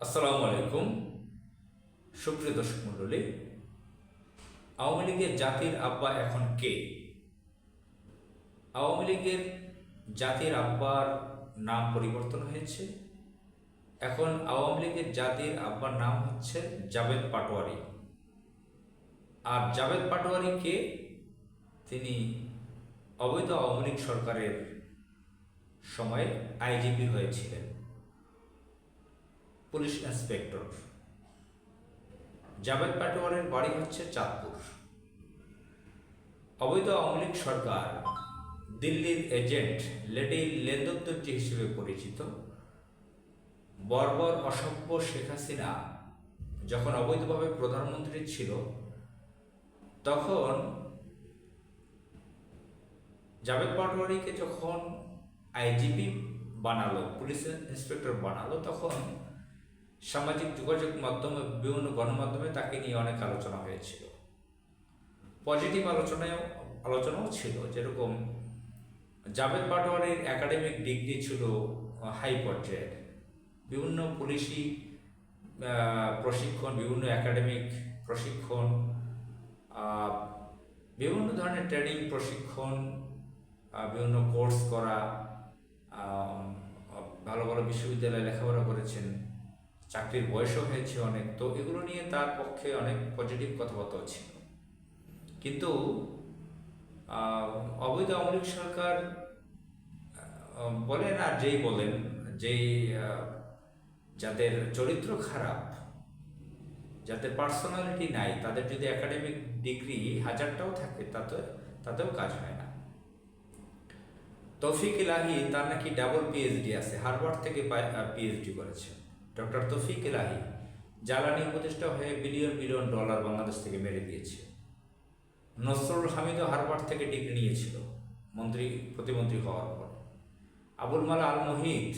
আসসালামু আলাইকুম। সুপ্রিয় দর্শক মণ্ডলী, আওয়ামী লীগের জাতির আব্বা এখন কে? আওয়ামী লীগের জাতির আব্বার নাম পরিবর্তন হয়েছে। এখন আওয়ামী লীগের জাতির আব্বার নাম হচ্ছে জাভেদ পাটোয়ারি। আর জাভেদ পাটোয়ারি কে? তিনি অবৈধ আওয়ামী লীগ সরকারের সময়ে আইজিপি হয়েছিলেন। Police inspector. জাভেদ পাটোয়ারের বাড়ি হচ্ছে চাঁদপুর। অবৈধ আওয়ামী সরকার দিল্লির এজেন্ট লেডি লেন্দত্তজি হিসেবে পরিচিত। বর্বর অসভ্য শেখ হাসিনা যখন অবৈধভাবে প্রধানমন্ত্রী ছিল, তখন জাভেদ পাটোয়ারিকে যখন আইজিপি বানালো, পুলিশ ইন্সপেক্টর বানালো, তখন সামাজিক যোগাযোগ মাধ্যমে, বিভিন্ন গণমাধ্যমে তাকে নিয়ে অনেক আলোচনা হয়েছিল। পজিটিভ আলোচনায় আলোচনাও ছিল, যেরকম জাভেদ পাটোয়ারির একাডেমিক ডিগ্রি ছিল হাই পর্যায়ের বিভিন্ন পুলিশি প্রশিক্ষণ, বিভিন্ন একাডেমিক প্রশিক্ষণ বিভিন্ন ধরনের ট্রেনিং প্রশিক্ষণ বিভিন্ন কোর্স করা ভালো ভালো বিশ্ববিদ্যালয়ে লেখাপড়া করেছেন। চাকরির বয়সও হয়েছে অনেক, তো এগুলো নিয়ে তার পক্ষে অনেক পজিটিভ কথাবার্তাও ছিল। কিন্তু অবৈধ আওয়ামী সরকার বলেন আর যেই বলেন, যেই যাদের চরিত্র খারাপ, যাদের পার্সোনালিটি নাই, তাদের যদি একাডেমিক ডিগ্রি হাজারটাও থাকে, তাতে, তাতেও কাজ হয় না। তৌফিক ইলাহি, তার নাকি ডাবল পিএইচডি আছে হারভার্ড থেকে পিএইচডি করেছে। ডক্টর তৌফিক ইলাহি জ্বালানি উপদেষ্টা হয়ে বিলিয়ন বিলিয়ন ডলার বাংলাদেশ থেকে মেরে দিয়েছে নসরুল হামিদও হারভার্ড থেকে ডিগ্রি নিয়েছিল মন্ত্রী, প্রতিমন্ত্রী হওয়ার পর। আবুল মালা আল মুহিত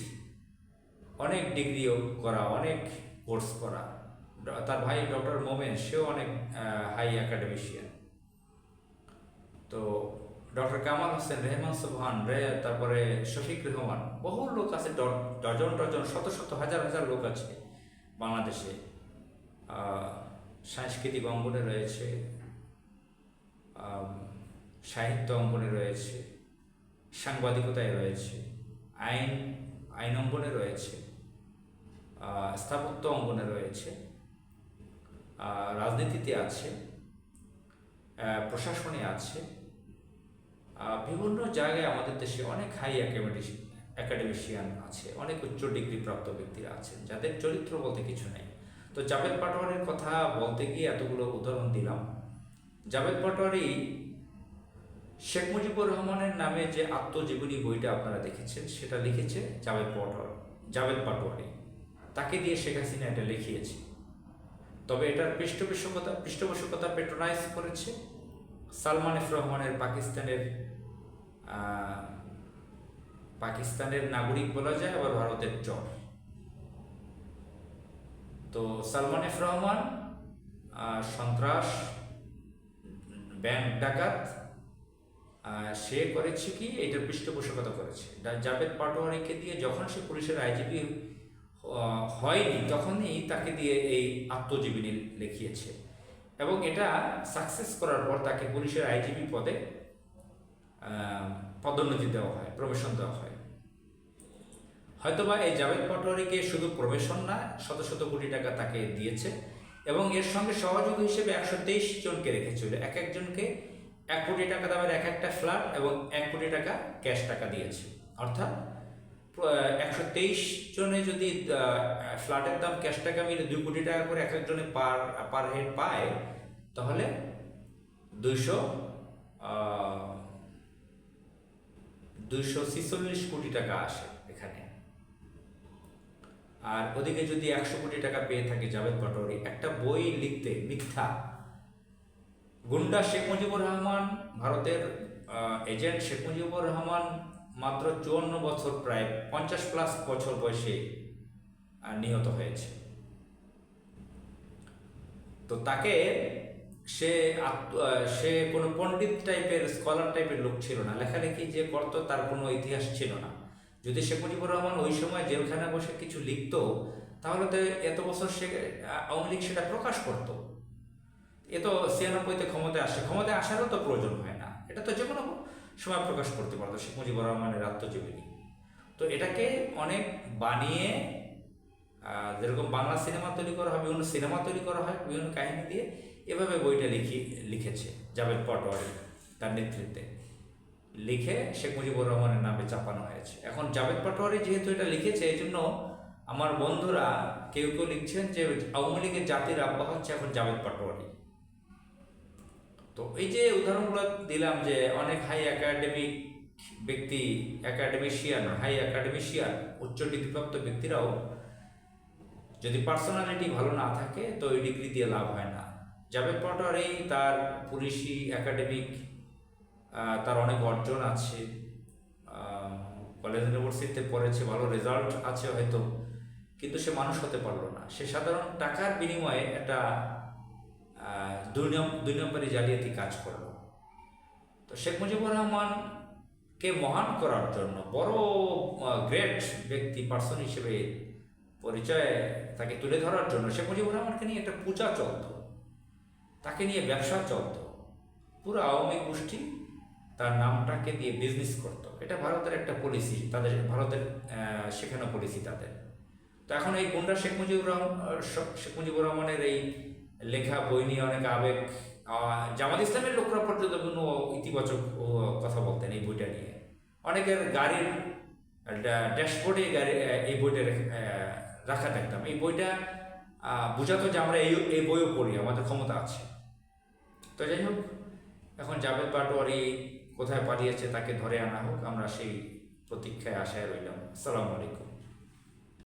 অনেক ডিগ্রিও করা, অনেক কোর্স করা। তার ভাই ডক্টর মোমেন, সেও অনেক হাই একাডেমিশিয়ান তো ডক্টর কামাল হোসেন রেহমান সুবহান রে তারপরে শফিক রহমান বহু লোক আছে ডজন ডজন, শত শত হাজার হাজার লোক আছে বাংলাদেশে। সাংস্কৃতিক অঙ্গনে রয়েছে সাহিত্য অঙ্গনে রয়েছে, সাংবাদিকতায় রয়েছে, আইন আইন অঙ্গনে রয়েছে স্থাপত্য অঙ্গনে রয়েছে রাজনীতিতে আছে প্রশাসনে আছে বিভিন্ন জায়গায় আমাদের দেশে অনেক হাই একাডেমিক একাডেমিশিয়ান আছে, অনেক উচ্চ ডিগ্রি প্রাপ্ত ব্যক্তিরা আছেন, যাদের চরিত্র বলতে কিছু নেই। তো জাভেদ পাটোয়ারির কথা বলতে গিয়ে এতগুলো উদাহরণ দিলাম। জাভেদ পাটোয়ারি শেখ মুজিবুর রহমানের নামে যে আত্মজীবনী বইটা আপনারা দেখেছেন, সেটা লিখেছে জাভেদ পাটোয়ারি জাভেদ পাটোয়ারি। তাকে দিয়ে শেখ হাসিনা এটা লিখিয়েছে। তবে এটার পৃষ্ঠপোষকতা পৃষ্ঠপোষকতা পেট্রোনাইজ করেছে। সালমান এফ রহমানের পাকিস্তানের পাকিস্তানের নাগরিক বলা যায়, আবার ভারতের চর। তো সালমান এফ রহমান সন্ত্রাস, ব্যাংক ডাকাত সে করেছে কি, এটার পৃষ্ঠপোষকতা করেছে। জাভেদ পাটোয়ারিকে দিয়ে যখন সে পুলিশের আইজিপি হয়নি, তখনই তাকে দিয়ে এই আত্মজীবনী লিখিয়েছে। এবং এটা সাকসেস করার পর তাকে পুলিশের আইজিপি পদে পদোন্নতি দেওয়া হয় প্রমোশন দেওয়া হয়। হয়তোবা এই জাভেদ পাটোয়ারিকে শুধু প্রবেশন না, শত শত কোটি টাকা তাকে দিয়েছে এবং এর সঙ্গে সহযোগী হিসেবে একশো তেইশ জনকে রেখেছিল এক একজনকে এক কোটি টাকা দামের এক একটা ফ্ল্যাট এবং এক কোটি টাকা ক্যাশ টাকা দিয়েছে। অর্থাৎ একশো তেইশ জনে যদি ফ্ল্যাটের দাম ক্যাশ টাকা মিলে দুই কোটি টাকা করে এক একজনে পার পার হেড পায়, তাহলে দুইশো দুইশো কোটি টাকা আসে এখানে। আর ওদিকে যদি একশো কোটি টাকা পেয়ে থাকে জাভেদ পাটোয়ারি, একটা বই লিখতে মিথ্যা। গুন্ডা শেখ মুজিবুর রহমান, ভারতের এজেন্ট শেখ মুজিবুর রহমান মাত্র চুয়ান্ন বছর প্রায় পঞ্চাশ প্লাস বছর বয়সে নিহত হয়েছে। তো তাকে সে সে কোনো পণ্ডিত টাইপের স্কলার টাইপের লোক ছিল না। লেখালেখি যে করতো তার কোনো ইতিহাস ছিল না। যদি শেখ মুজিবুর রহমান ওই সময় জেলখানা বসে কিছু লিখতো, তাহলে তো এত বছর সে আওয়ামী লীগ সেটা প্রকাশ করতো। এ তো ছিয়ানব্বইতে ক্ষমতায় আসে। ক্ষমতায় আসারও তো প্রয়োজন হয় না। এটা তো যে কোনো সময় প্রকাশ করতে পারতো শেখ মুজিবুর রহমানের আত্মজীবনী। তো এটাকে অনেক বানিয়ে যেরকম বাংলা সিনেমা তৈরি করা হয়, বিভিন্ন সিনেমা তৈরি করা হয়, বিভিন্ন কাহিনী দিয়ে এভাবে বইটা লিখি, লিখেছে জাভেদ পাটোয়ারি তার নেতৃত্বে। লিখে শেখ মুজিবুর রহমানের নামে চাপানো হয়েছে। এখন জাবেদ পাটোয়ারি যেহেতু এটা লিখেছে এই জন্য আমার বন্ধুরা কেউ কেউ লিখছেন যে আওয়ামী লীগের জাতির আব্বা হচ্ছে এখন জাভেদ পাটোয়ারি। তো এই যে উদাহরণগুলো দিলাম যে অনেক হাই একাডেমিক ব্যক্তি একাডেমিশিয়ান হাই একাডেমিশিয়ান উচ্চ ডিগ্রিপ্রাপ্ত ব্যক্তিরাও যদি পার্সোনালিটি ভালো না থাকে, তো ওই ডিগ্রি দিয়ে লাভ হয় না। জাভেদ পাটোয়ারি তার পুলিশি একাডেমিক তার অনেক অর্জন আছে। কলেজ ইউনিভার্সিটিতে পড়েছে, ভালো রেজাল্ট আছে হয়তো, কিন্তু সে মানুষ হতে পারল না। সে সাধারণ টাকার বিনিময়ে একটা দুই দুই নম্বরই জালিয়াতি কাজ করল। তো শেখ মুজিবুর রহমানকে মহান করার জন্য, বড় গ্রেট ব্যক্তি পার্সন হিসেবে পরিচয় তাকে তুলে ধরার জন্য শেখ মুজিবুর রহমানকে নিয়ে একটা পূজা চলত। তাকে নিয়ে ব্যবসা চলত। পুরো আওয়ামী গোষ্ঠী তার নামটাকে দিয়ে বিজনেস করত। এটা ভারতের একটা পলিসি তাদের ভারতের শেখানো পলিসি তাদের। তো এখন এই গুন্ডা শেখ মুজিবুর রহমান শেখ মুজিবুর রহমানের এই লেখা, বই নিয়ে অনেক আবেগ জামাত ইসলামের লোকরা পর্যন্ত কোনো ইতিবাচক কথা বলতেন এই বইটা নিয়ে। অনেকের গাড়ির ড্যাশবোর্ডে গাড়ি এই বইটা রাখা থাকতাম। এই বইটা বোঝাতো যে আমরা এই এই বইও পড়ি, আমাদের ক্ষমতা আছে। তো যাই হোক, এখন জাভেদ পাটোয়ারি কোথায় পালিয়েছে তাকে ধরে আনা হোক, আমরা সেই প্রতীক্ষায় আশায় রইলাম। আসসালামু আলাইকুম।